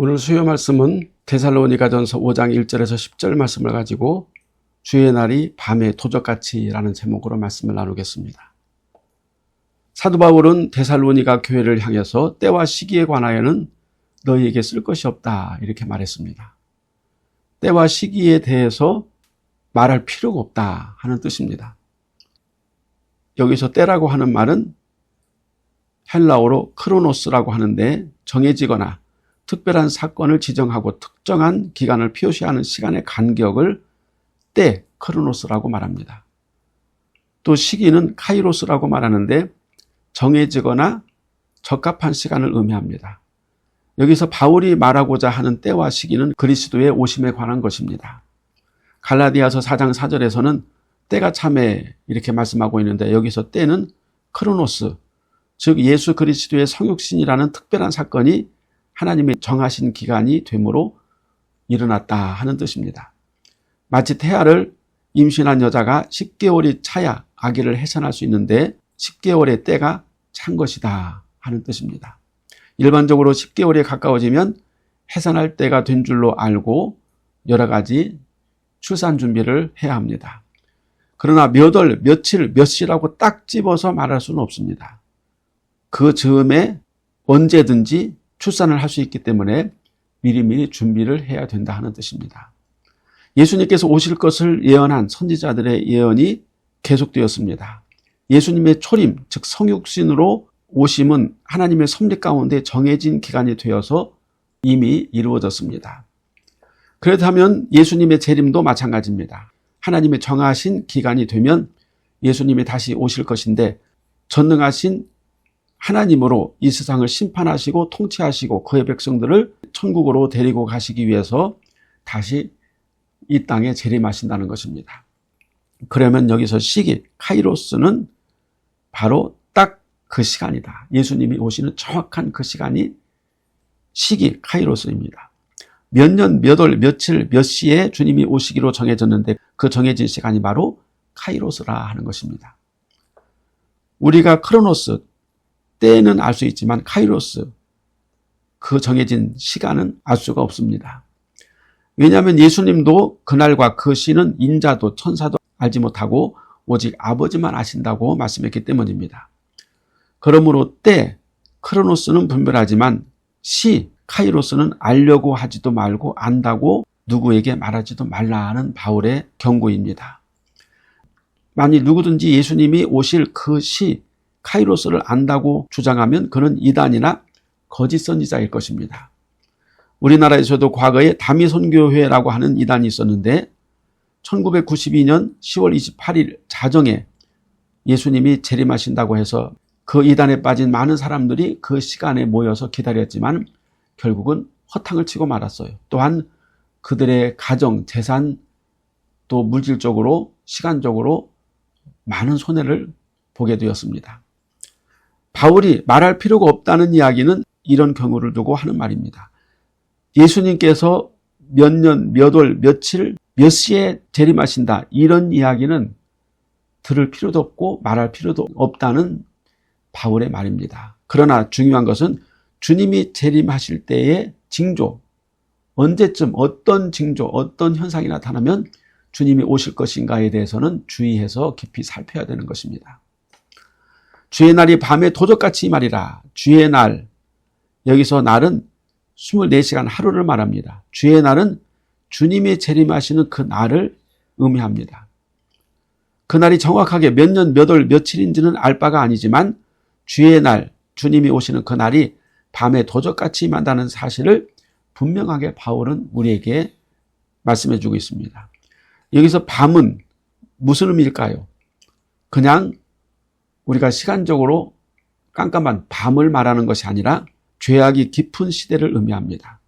오늘 수요 말씀은 데살로니가전서 5장 1절에서 10절 말씀을 가지고 주의 날이 밤의 도적같이라는 제목으로 말씀을 나누겠습니다. 사도 바울은 데살로니가 교회를 향해서 때와 시기에 관하여는 너희에게 쓸 것이 없다 이렇게 말했습니다. 때와 시기에 대해서 말할 필요가 없다 하는 뜻입니다. 여기서 때라고 하는 말은 헬라어로 크로노스라고 하는데 정해지거나 특별한 사건을 지정하고 특정한 기간을 표시하는 시간의 간격을 때 크로노스라고 말합니다. 또 시기는 카이로스라고 말하는데 정해지거나 적합한 시간을 의미합니다. 여기서 바울이 말하고자 하는 때와 시기는 그리스도의 오심에 관한 것입니다. 갈라디아서 4장 4절에서는 때가 참에 이렇게 말씀하고 있는데 여기서 때는 크로노스, 즉 예수 그리스도의 성육신이라는 특별한 사건이 하나님의 정하신 기간이 되므로 일어났다 하는 뜻입니다. 마치 태아를 임신한 여자가 10개월이 차야 아기를 해산할 수 있는데 10개월의 때가 찬 것이다 하는 뜻입니다. 일반적으로 10개월에 가까워지면 해산할 때가 된 줄로 알고 여러 가지 출산 준비를 해야 합니다. 그러나 몇 월, 며칠, 몇 시라고 딱 집어서 말할 수는 없습니다. 그 즈음에 언제든지 출산을 할 수 있기 때문에 미리미리 준비를 해야 된다 하는 뜻입니다. 예수님께서 오실 것을 예언한 선지자들의 예언이 계속되었습니다. 예수님의 초림, 즉 성육신으로 오심은 하나님의 섭리 가운데 정해진 기간이 되어서 이미 이루어졌습니다. 그렇다면 예수님의 재림도 마찬가지입니다. 하나님의 정하신 기간이 되면 예수님이 다시 오실 것인데 전능하신 하나님으로 이 세상을 심판하시고 통치하시고 그의 백성들을 천국으로 데리고 가시기 위해서 다시 이 땅에 재림하신다는 것입니다. 그러면 여기서 시기, 카이로스는 바로 딱 그 시간이다. 예수님이 오시는 정확한 그 시간이 시기, 카이로스입니다. 몇 년, 몇 월, 며칠, 몇 시에 주님이 오시기로 정해졌는데 그 정해진 시간이 바로 카이로스라 하는 것입니다. 우리가 크로노스, 때는 알 수 있지만 카이로스, 그 정해진 시간은 알 수가 없습니다. 왜냐하면 예수님도 그날과 그 시는 인자도 천사도 알지 못하고 오직 아버지만 아신다고 말씀했기 때문입니다. 그러므로 때, 크로노스는 분별하지만 시, 카이로스는 알려고 하지도 말고 안다고 누구에게 말하지도 말라는 바울의 경고입니다. 만일 누구든지 예수님이 오실 그 시, 카이로스를 안다고 주장하면 그는 이단이나 거짓 선지자일 것입니다. 우리나라에서도 과거에 다미선교회라고 하는 이단이 있었는데 1992년 10월 28일 자정에 예수님이 재림하신다고 해서 그 이단에 빠진 많은 사람들이 그 시간에 모여서 기다렸지만 결국은 허탕을 치고 말았어요. 또한 그들의 가정, 재산, 또 물질적으로, 시간적으로 많은 손해를 보게 되었습니다. 바울이 말할 필요가 없다는 이야기는 이런 경우를 두고 하는 말입니다. 예수님께서 몇 년, 몇 월, 며칠, 몇 시에 재림하신다. 이런 이야기는 들을 필요도 없고 말할 필요도 없다는 바울의 말입니다. 그러나 중요한 것은 주님이 재림하실 때의 징조, 언제쯤 어떤 징조, 어떤 현상이 나타나면 주님이 오실 것인가에 대해서는 주의해서 깊이 살펴야 되는 것입니다. 주의 날이 밤에 도적같이 말이라. 주의 날. 여기서 날은 24시간 하루를 말합니다. 주의 날은 주님이 재림하시는 그 날을 의미합니다. 그 날이 정확하게 몇 년, 몇 월, 며칠인지는 알 바가 아니지만 주의 날, 주님이 오시는 그 날이 밤에 도적같이 임한다는 사실을 분명하게 바울은 우리에게 말씀해 주고 있습니다. 여기서 밤은 무슨 의미일까요? 그냥 우리가 시간적으로 깜깜한 밤을 말하는 것이 아니라 죄악이 깊은 시대를 의미합니다.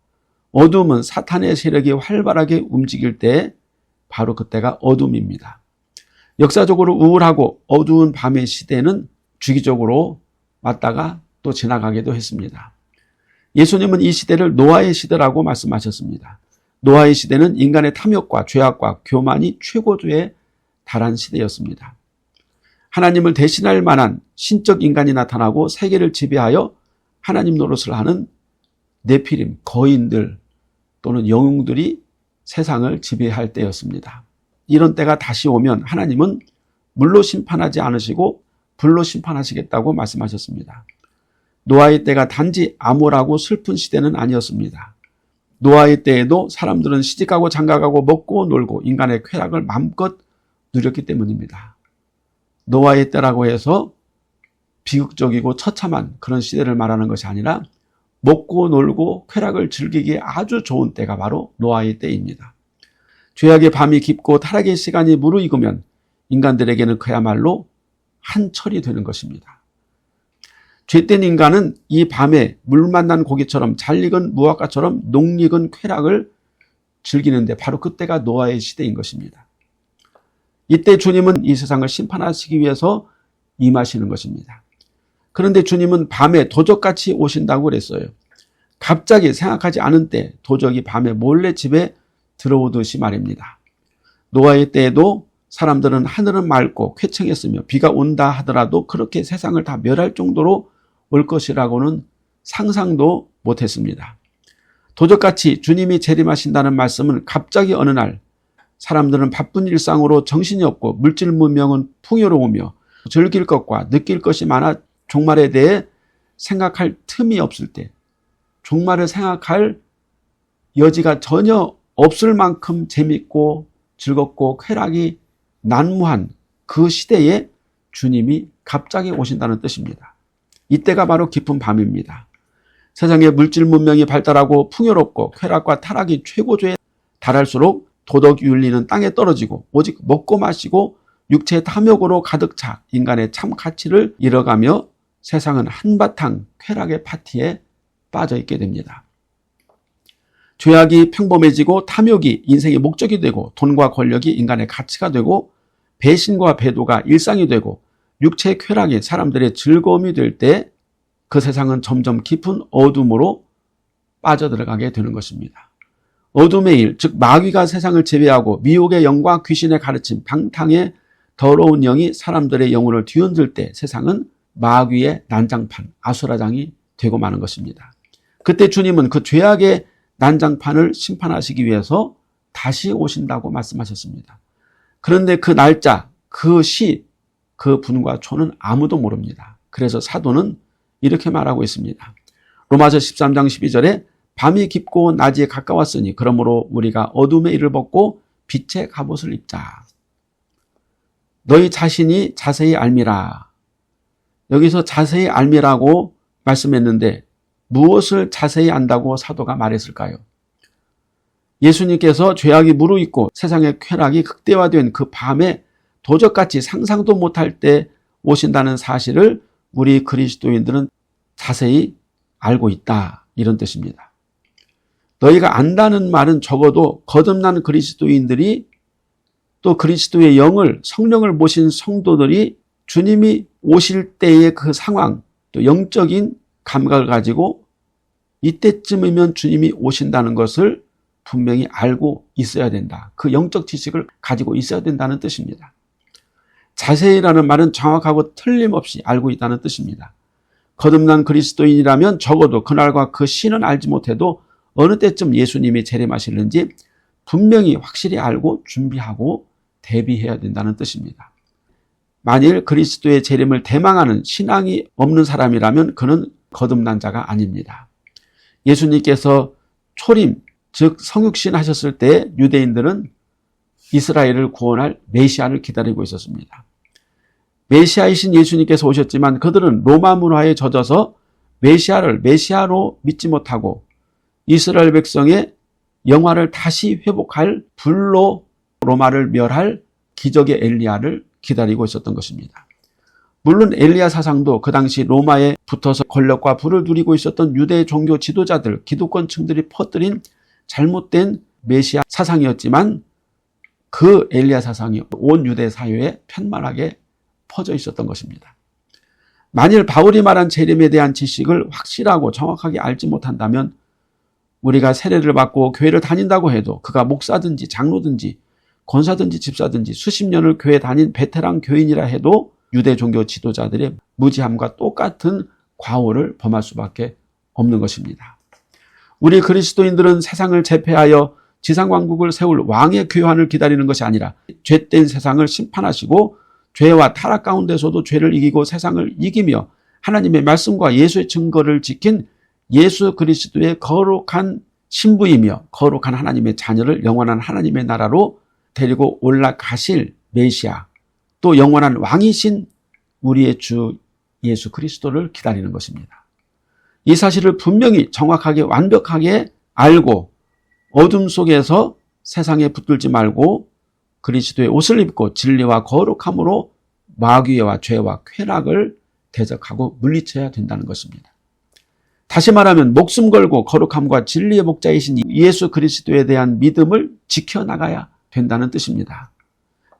어둠은 사탄의 세력이 활발하게 움직일 때 바로 그때가 어둠입니다. 역사적으로 우울하고 어두운 밤의 시대는 주기적으로 왔다가 또 지나가기도 했습니다. 예수님은 이 시대를 노아의 시대라고 말씀하셨습니다. 노아의 시대는 인간의 탐욕과 죄악과 교만이 최고조에 달한 시대였습니다. 하나님을 대신할 만한 신적 인간이 나타나고 세계를 지배하여 하나님 노릇을 하는 네피림, 거인들 또는 영웅들이 세상을 지배할 때였습니다. 이런 때가 다시 오면 하나님은 물로 심판하지 않으시고 불로 심판하시겠다고 말씀하셨습니다. 노아의 때가 단지 암울하고 슬픈 시대는 아니었습니다. 노아의 때에도 사람들은 시집가고 장가가고 먹고 놀고 인간의 쾌락을 마음껏 누렸기 때문입니다. 노아의 때라고 해서 비극적이고 처참한 그런 시대를 말하는 것이 아니라 먹고 놀고 쾌락을 즐기기에 아주 좋은 때가 바로 노아의 때입니다. 죄악의 밤이 깊고 타락의 시간이 무르익으면 인간들에게는 그야말로 한철이 되는 것입니다. 죄된 인간은 이 밤에 물 만난 고기처럼 잘 익은 무화과처럼 녹익은 쾌락을 즐기는데 바로 그때가 노아의 시대인 것입니다. 이때 주님은 이 세상을 심판하시기 위해서 임하시는 것입니다. 그런데 주님은 밤에 도적같이 오신다고 그랬어요. 갑자기 생각하지 않은 때 도적이 밤에 몰래 집에 들어오듯이 말입니다. 노아의 때에도 사람들은 하늘은 맑고 쾌청했으며 비가 온다 하더라도 그렇게 세상을 다 멸할 정도로 올 것이라고는 상상도 못했습니다. 도적같이 주님이 재림하신다는 말씀은 갑자기 어느 날 사람들은 바쁜 일상으로 정신이 없고 물질 문명은 풍요로우며 즐길 것과 느낄 것이 많아 종말에 대해 생각할 틈이 없을 때 종말을 생각할 여지가 전혀 없을 만큼 재밌고 즐겁고 쾌락이 난무한 그 시대에 주님이 갑자기 오신다는 뜻입니다. 이때가 바로 깊은 밤입니다. 세상의 물질 문명이 발달하고 풍요롭고 쾌락과 타락이 최고조에 달할수록 도덕 윤리는 땅에 떨어지고 오직 먹고 마시고 육체의 탐욕으로 가득 차 인간의 참 가치를 잃어가며 세상은 한바탕 쾌락의 파티에 빠져 있게 됩니다. 죄악이 평범해지고 탐욕이 인생의 목적이 되고 돈과 권력이 인간의 가치가 되고 배신과 배도가 일상이 되고 육체의 쾌락이 사람들의 즐거움이 될 때 그 세상은 점점 깊은 어둠으로 빠져들어가게 되는 것입니다. 어둠의 일, 즉 마귀가 세상을 지배하고 미혹의 영과 귀신의 가르침, 방탕의 더러운 영이 사람들의 영혼을 뒤흔들 때 세상은 마귀의 난장판, 아수라장이 되고 마는 것입니다. 그때 주님은 그 죄악의 난장판을 심판하시기 위해서 다시 오신다고 말씀하셨습니다. 그런데 그 날짜, 그 시, 그 분과 초는 아무도 모릅니다. 그래서 사도는 이렇게 말하고 있습니다. 로마서 13장 12절에 밤이 깊고 낮이 가까웠으니 그러므로 우리가 어둠의 일을 벗고 빛의 갑옷을 입자. 너희 자신이 자세히 알미라. 여기서 자세히 알미라고 말씀했는데 무엇을 자세히 안다고 사도가 말했을까요? 예수님께서 죄악이 무르익고 세상의 쾌락이 극대화된 그 밤에 도적같이 상상도 못할 때 오신다는 사실을 우리 그리스도인들은 자세히 알고 있다. 이런 뜻입니다. 너희가 안다는 말은 적어도 거듭난 그리스도인들이 또 그리스도의 영을 성령을 모신 성도들이 주님이 오실 때의 그 상황 또 영적인 감각을 가지고 이때쯤이면 주님이 오신다는 것을 분명히 알고 있어야 된다. 그 영적 지식을 가지고 있어야 된다는 뜻입니다. 자세히라는 말은 정확하고 틀림없이 알고 있다는 뜻입니다. 거듭난 그리스도인이라면 적어도 그날과 그 시는 알지 못해도 어느 때쯤 예수님이 재림하실는지 분명히 확실히 알고 준비하고 대비해야 된다는 뜻입니다. 만일 그리스도의 재림을 대망하는 신앙이 없는 사람이라면 그는 거듭난 자가 아닙니다. 예수님께서 초림, 즉 성육신 하셨을 때 유대인들은 이스라엘을 구원할 메시아를 기다리고 있었습니다. 메시아이신 예수님께서 오셨지만 그들은 로마 문화에 젖어서 메시아를 메시아로 믿지 못하고 이스라엘 백성의 영화를 다시 회복할 불로 로마를 멸할 기적의 엘리야를 기다리고 있었던 것입니다. 물론 엘리야 사상도 그 당시 로마에 붙어서 권력과 부를 누리고 있었던 유대 종교 지도자들, 기독권층들이 퍼뜨린 잘못된 메시아 사상이었지만 그 엘리야 사상이 온 유대 사회에 편만하게 퍼져 있었던 것입니다. 만일 바울이 말한 재림에 대한 지식을 확실하고 정확하게 알지 못한다면 우리가 세례를 받고 교회를 다닌다고 해도 그가 목사든지 장로든지 권사든지 집사든지 수십 년을 교회 다닌 베테랑 교인이라 해도 유대 종교 지도자들의 무지함과 똑같은 과오를 범할 수밖에 없는 것입니다. 우리 그리스도인들은 세상을 제패하여 지상왕국을 세울 왕의 교환을 기다리는 것이 아니라 죄된 세상을 심판하시고 죄와 타락 가운데서도 죄를 이기고 세상을 이기며 하나님의 말씀과 예수의 증거를 지킨 예수 그리스도의 거룩한 신부이며 거룩한 하나님의 자녀를 영원한 하나님의 나라로 데리고 올라가실 메시아 또 영원한 왕이신 우리의 주 예수 그리스도를 기다리는 것입니다. 이 사실을 분명히 정확하게 완벽하게 알고 어둠 속에서 세상에 붙들지 말고 그리스도의 옷을 입고 진리와 거룩함으로 마귀와 죄와 쾌락을 대적하고 물리쳐야 된다는 것입니다. 다시 말하면 목숨 걸고 거룩함과 진리의 목자이신 예수 그리스도에 대한 믿음을 지켜나가야 된다는 뜻입니다.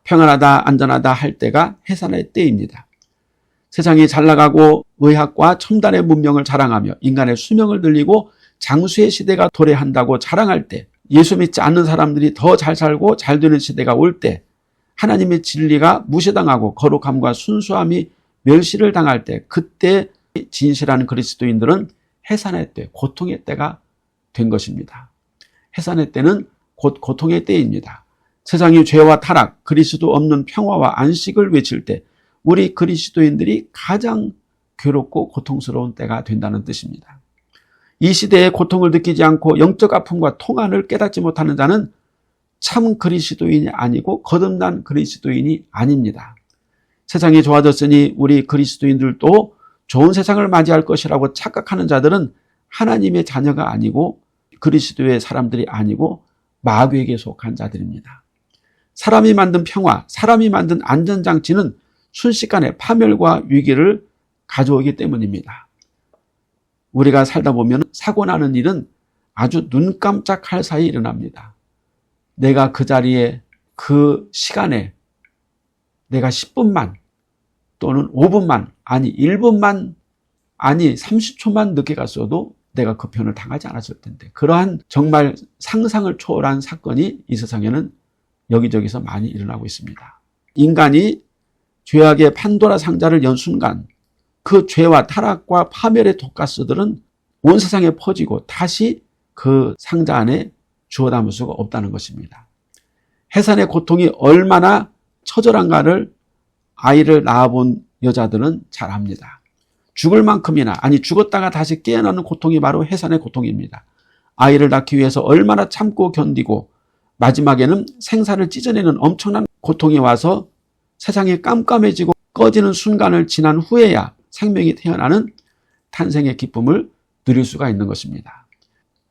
평안하다 안전하다 할 때가 해산의 때입니다. 세상이 잘 나가고 의학과 첨단의 문명을 자랑하며 인간의 수명을 늘리고 장수의 시대가 도래한다고 자랑할 때 예수 믿지 않는 사람들이 더 잘 살고 잘 되는 시대가 올 때 하나님의 진리가 무시당하고 거룩함과 순수함이 멸시를 당할 때 그때 진실한 그리스도인들은 해산의 때, 고통의 때가 된 것입니다. 해산의 때는 곧 고통의 때입니다. 세상이 죄와 타락, 그리스도 없는 평화와 안식을 외칠 때 우리 그리스도인들이 가장 괴롭고 고통스러운 때가 된다는 뜻입니다. 이 시대에 고통을 느끼지 않고 영적 아픔과 통한을 깨닫지 못하는 자는 참 그리스도인이 아니고 거듭난 그리스도인이 아닙니다. 세상이 좋아졌으니 우리 그리스도인들도 좋은 세상을 맞이할 것이라고 착각하는 자들은 하나님의 자녀가 아니고 그리스도의 사람들이 아니고 마귀에게 속한 자들입니다. 사람이 만든 평화, 사람이 만든 안전장치는 순식간에 파멸과 위기를 가져오기 때문입니다. 우리가 살다 보면 사고 나는 일은 아주 눈 깜짝할 사이 일어납니다. 내가 그 자리에 그 시간에 내가 10분만 또는 5분만 아니 1분만 아니 30초만 늦게 갔어도 내가 그 편을 당하지 않았을 텐데 그러한 정말 상상을 초월한 사건이 이 세상에는 여기저기서 많이 일어나고 있습니다. 인간이 죄악의 판도라 상자를 연 순간 그 죄와 타락과 파멸의 독가스들은 온 세상에 퍼지고 다시 그 상자 안에 주워 담을 수가 없다는 것입니다. 해산의 고통이 얼마나 처절한가를 아이를 낳아본 여자들은 잘 압니다. 죽을 만큼이나 아니 죽었다가 다시 깨어나는 고통이 바로 해산의 고통입니다. 아이를 낳기 위해서 얼마나 참고 견디고 마지막에는 생사를 찢어내는 엄청난 고통이 와서 세상이 깜깜해지고 꺼지는 순간을 지난 후에야 생명이 태어나는 탄생의 기쁨을 누릴 수가 있는 것입니다.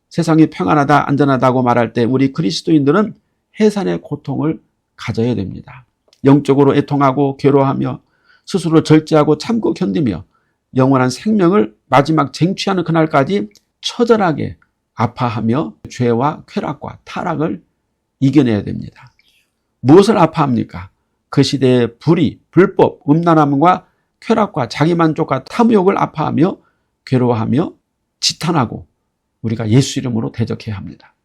세상이 평안하다, 안전하다고 말할 때 우리 그리스도인들은 해산의 고통을 가져야 됩니다. 영적으로 애통하고 괴로워하며 스스로 절제하고 참고 견디며 영원한 생명을 마지막 쟁취하는 그날까지 처절하게 아파하며 죄와 쾌락과 타락을 이겨내야 됩니다. 무엇을 아파합니까? 그 시대의 불의, 불법, 음란함과 쾌락과 자기만족과 탐욕을 아파하며 괴로워하며 지탄하고 우리가 예수 이름으로 대적해야 합니다.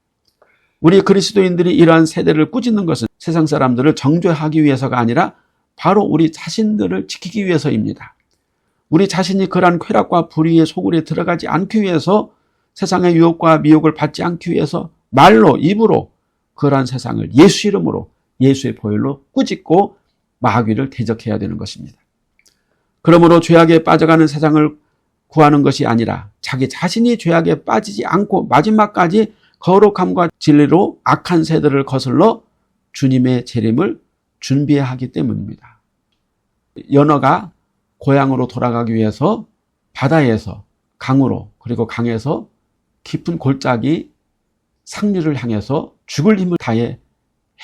우리 그리스도인들이 이러한 세대를 꾸짖는 것은 세상 사람들을 정죄하기 위해서가 아니라 바로 우리 자신들을 지키기 위해서입니다. 우리 자신이 그러한 쾌락과 불의의 소굴에 들어가지 않기 위해서 세상의 유혹과 미혹을 받지 않기 위해서 말로 입으로 그러한 세상을 예수 이름으로 예수의 보혈로 꾸짖고 마귀를 대적해야 되는 것입니다. 그러므로 죄악에 빠져가는 세상을 구하는 것이 아니라 자기 자신이 죄악에 빠지지 않고 마지막까지 거룩함과 진리로 악한 세대를 거슬러 주님의 재림을 준비해야 하기 때문입니다. 연어가 고향으로 돌아가기 위해서 바다에서 강으로 그리고 강에서 깊은 골짜기 상류를 향해서 죽을 힘을 다해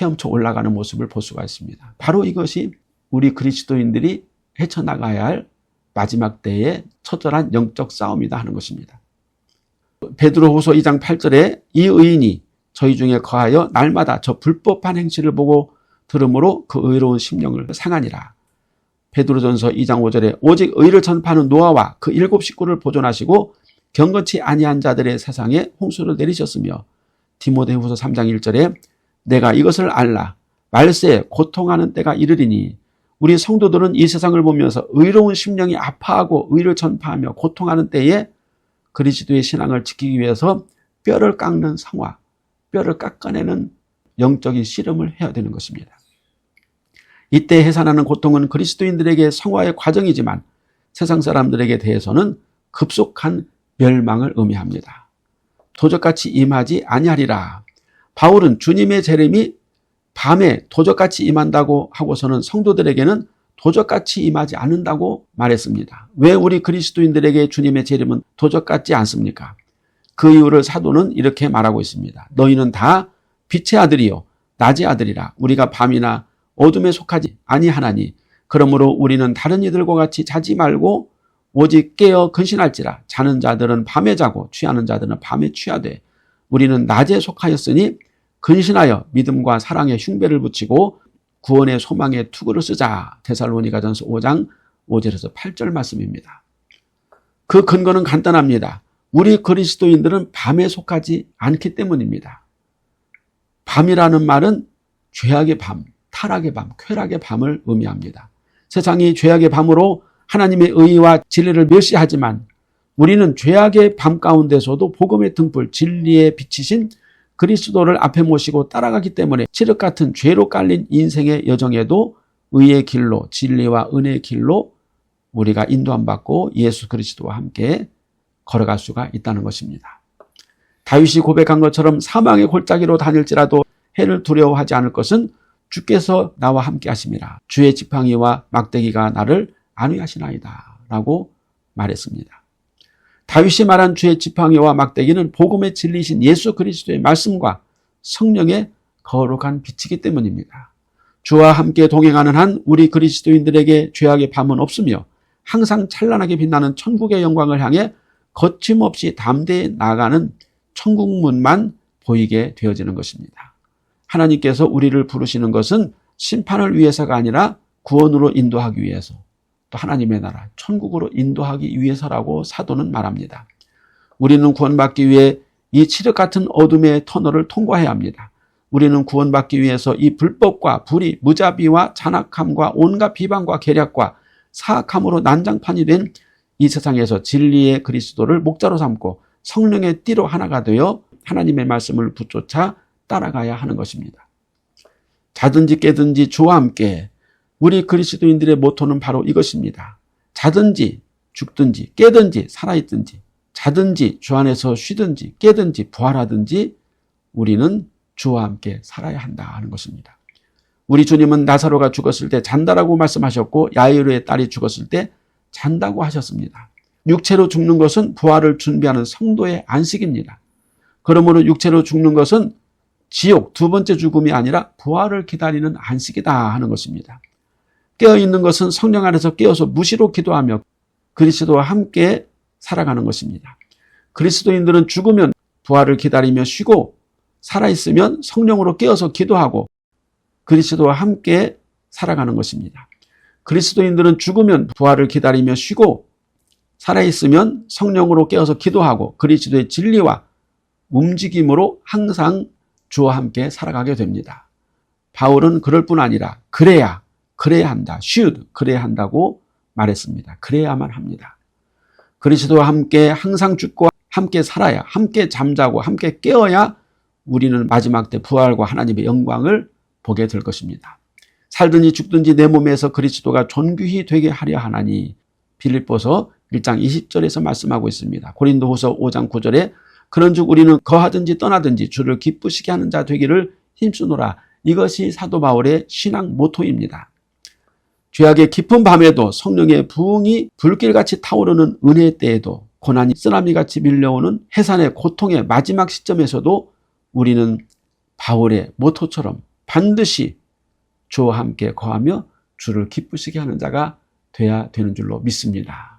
헤엄쳐 올라가는 모습을 볼 수가 있습니다. 바로 이것이 우리 그리스도인들이 헤쳐나가야 할 마지막 때의 처절한 영적 싸움이다 하는 것입니다. 베드로후서 2장 8절에 이 의인이 저희 중에 거하여 날마다 저 불법한 행실을 보고 들으므로 그 의로운 심령을 상하니라. 베드로전서 2장 5절에 오직 의를 전파하는 노아와 그 일곱 식구를 보존하시고 경건치 아니한 자들의 세상에 홍수를 내리셨으며 디모데후서 3장 1절에 내가 이것을 알라 말세에 고통하는 때가 이르리니 우리 성도들은 이 세상을 보면서 의로운 심령이 아파하고 의를 전파하며 고통하는 때에 그리스도의 신앙을 지키기 위해서 뼈를 깎는 상화, 뼈를 깎아내는 영적인 씨름을 해야 되는 것입니다. 이때 해산하는 고통은 그리스도인들에게 성화의 과정이지만 세상 사람들에게 대해서는 급속한 멸망을 의미합니다. 도적같이 임하지 아니하리라. 바울은 주님의 재림이 밤에 도적같이 임한다고 하고서는 성도들에게는 도적같이 임하지 않는다고 말했습니다. 왜 우리 그리스도인들에게 주님의 재림은 도적같지 않습니까? 그 이유를 사도는 이렇게 말하고 있습니다. 너희는 다 빛의 아들이요 낮의 아들이라 우리가 밤이나 어둠에 속하지 아니하나니 그러므로 우리는 다른 이들과 같이 자지 말고 오직 깨어 근신할지라 자는 자들은 밤에 자고 취하는 자들은 밤에 취하되 우리는 낮에 속하였으니 근신하여 믿음과 사랑의 흉배를 붙이고 구원의 소망의 투구를 쓰자. 데살로니가전서 5장 5절에서 8절 말씀입니다. 그 근거는 간단합니다. 우리 그리스도인들은 밤에 속하지 않기 때문입니다. 밤이라는 말은 죄악의 밤, 타락의 밤, 쾌락의 밤을 의미합니다. 세상이 죄악의 밤으로 하나님의 의와 진리를 멸시하지만 우리는 죄악의 밤 가운데서도 복음의 등불, 진리에 비치신 그리스도를 앞에 모시고 따라가기 때문에 칠흑 같은 죄로 깔린 인생의 여정에도 의의 길로 진리와 은혜의 길로 우리가 인도함 받고 예수 그리스도와 함께 걸어갈 수가 있다는 것입니다. 다윗이 고백한 것처럼 사망의 골짜기로 다닐지라도 해를 두려워하지 않을 것은 주께서 나와 함께 하심이라. 주의 지팡이와 막대기가 나를 안위하시나이다. 라고 말했습니다. 다윗이 말한 주의 지팡이와 막대기는 복음의 진리신 예수 그리스도의 말씀과 성령의 거룩한 빛이기 때문입니다. 주와 함께 동행하는 한 우리 그리스도인들에게 죄악의 밤은 없으며 항상 찬란하게 빛나는 천국의 영광을 향해 거침없이 담대히 나가는 천국문만 보이게 되어지는 것입니다. 하나님께서 우리를 부르시는 것은 심판을 위해서가 아니라 구원으로 인도하기 위해서 또 하나님의 나라, 천국으로 인도하기 위해서라고 사도는 말합니다. 우리는 구원받기 위해 이 칠흑 같은 어둠의 터널을 통과해야 합니다. 우리는 구원받기 위해서 이 불법과 불의, 무자비와 잔악함과 온갖 비방과 계략과 사악함으로 난장판이 된 이 세상에서 진리의 그리스도를 목자로 삼고 성령의 띠로 하나가 되어 하나님의 말씀을 붙쫓아 따라가야 하는 것입니다. 자든지 깨든지 주와 함께 우리 그리스도인들의 모토는 바로 이것입니다. 자든지 죽든지 깨든지 살아있든지 자든지 주 안에서 쉬든지 깨든지 부활하든지 우리는 주와 함께 살아야 한다 하는 것입니다. 우리 주님은 나사로가 죽었을 때 잔다라고 말씀하셨고 야이로의 딸이 죽었을 때 잔다고 하셨습니다. 육체로 죽는 것은 부활을 준비하는 성도의 안식입니다. 그러므로 육체로 죽는 것은 지옥 두 번째 죽음이 아니라 부활을 기다리는 안식이다 하는 것입니다. 깨어 있는 것은 성령 안에서 깨어서 무시로 기도하며 그리스도와 함께 살아가는 것입니다. 그리스도인들은 죽으면 부활을 기다리며 쉬고 살아있으면 성령으로 깨어서 기도하고 그리스도와 함께 살아가는 것입니다. 그리스도인들은 죽으면 부활을 기다리며 쉬고 살아있으면 성령으로 깨어서 기도하고 그리스도의 진리와 움직임으로 항상 주와 함께 살아가게 됩니다. 바울은 그럴 뿐 아니라 그래야 그래야 한다. should 그래야 한다고 말했습니다. 그래야만 합니다. 그리스도와 함께 항상 죽고 함께 살아야 함께 잠자고 함께 깨어야 우리는 마지막 때 부활과 하나님의 영광을 보게 될 것입니다. 살든지 죽든지 내 몸에서 그리스도가 존귀히 되게 하려 하나니 빌립보서 1장 20절에서 말씀하고 있습니다. 고린도후서 5장 9절에 그런즉 우리는 거하든지 떠나든지 주를 기쁘시게 하는 자 되기를 힘쓰노라. 이것이 사도 바울의 신앙 모토입니다. 죄악의 깊은 밤에도 성령의 부흥이 불길같이 타오르는 은혜의 때에도 고난이 쓰나미같이 밀려오는 해산의 고통의 마지막 시점에서도 우리는 바울의 모토처럼 반드시 주와 함께 거하며 주를 기쁘시게 하는 자가 돼야 되는 줄로 믿습니다.